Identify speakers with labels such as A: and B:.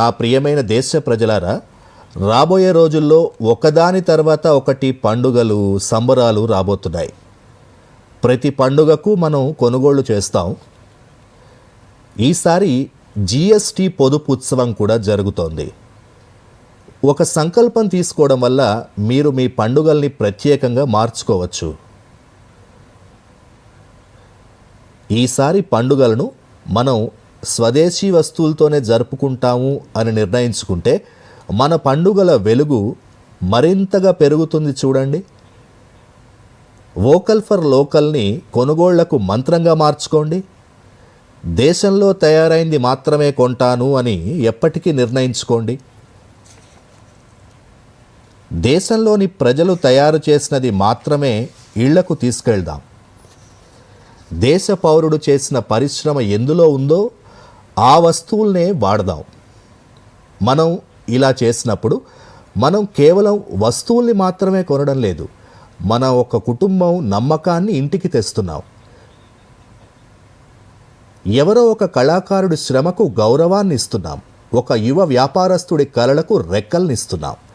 A: నా ప్రియమైన దేశ ప్రజలారా రాబోయే రోజుల్లో ఒకదాని తర్వాత ఒకటి పండుగలు సంబరాలు రాబోతున్నాయి. ప్రతి పండుగకు మనం కొనుగోళ్ళు చేస్తాం. ఈసారి జిఎస్టి పొదుపు ఉత్సవం కూడా జరుగుతోంది. ఒక సంకల్పం తీసుకోవడం వల్ల మీరు మీ పండుగల్ని ప్రత్యేకంగా మార్చుకోవచ్చు. ఈసారి పండుగలను మనం స్వదేశీ వస్తువులతోనే జరుపుకుంటాము అని నిర్ణయించుకుంటే మన పండుగల వెలుగు మరింతగా పెరుగుతుంది చూడండి. వోకల్ ఫర్ లోకల్ని కొనుగోళ్ళకు మంత్రంగా మార్చుకోండి. దేశంలో తయారైంది మాత్రమే కొంటాను అని ఎప్పటికీ నిర్ణయించుకోండి. దేశంలోని ప్రజలు తయారు చేసినది మాత్రమే ఇళ్ళకు తీసుకెళ్దాం. దేశ పౌరుడు చేసిన పరిశ్రమ ఎందులో ఉందో ఆ వస్తువుల్నే వాడదాం. మనం ఇలా చేసినప్పుడు మనం కేవలం వస్తువుల్ని మాత్రమే కొనడం లేదు. మన ఒక కుటుంబం నమ్మకాన్ని ఇంటికి తెస్తున్నాం. ఎవరో ఒక కళాకారుడి శ్రమకు గౌరవాన్ని ఇస్తున్నాం ఒక యువ వ్యాపారస్తుడి కళలకు రెక్కల్నిస్తున్నాం.